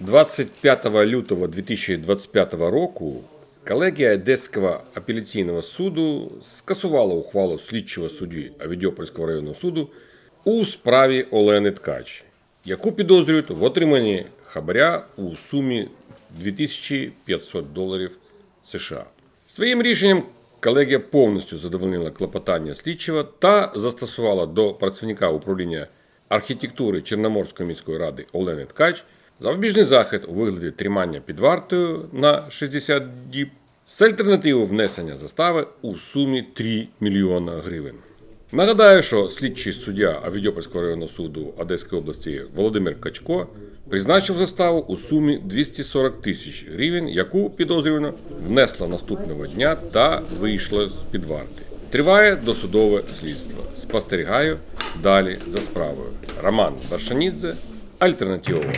25 лютого 2025 року колегія Одеського апеляційного суду скасувала ухвалу слідчого судді Авідьопольського районного суду у справі Олени Ткач, яку підозрюють в отриманні хабаря у сумі 2500 доларів США. Своїм рішенням колегія повністю задовольнила клопотання слідчого та застосувала до працівника управління архітектури Чорноморської міської ради Олени Ткач запобіжний захід у вигляді тримання під вартою на 60 діб з альтернативою внесення застави у сумі 3 мільйона гривень. Нагадаю, що слідчий суддя Авідьопольського районного суду Одеської області Володимир Качко призначив заставу у сумі 240 тисяч гривень, яку підозрювана внесла наступного дня та вийшла з під варти. Триває досудове слідство. Спостерігаю далі за справою. Роман Баршанідзе, Альтернатива.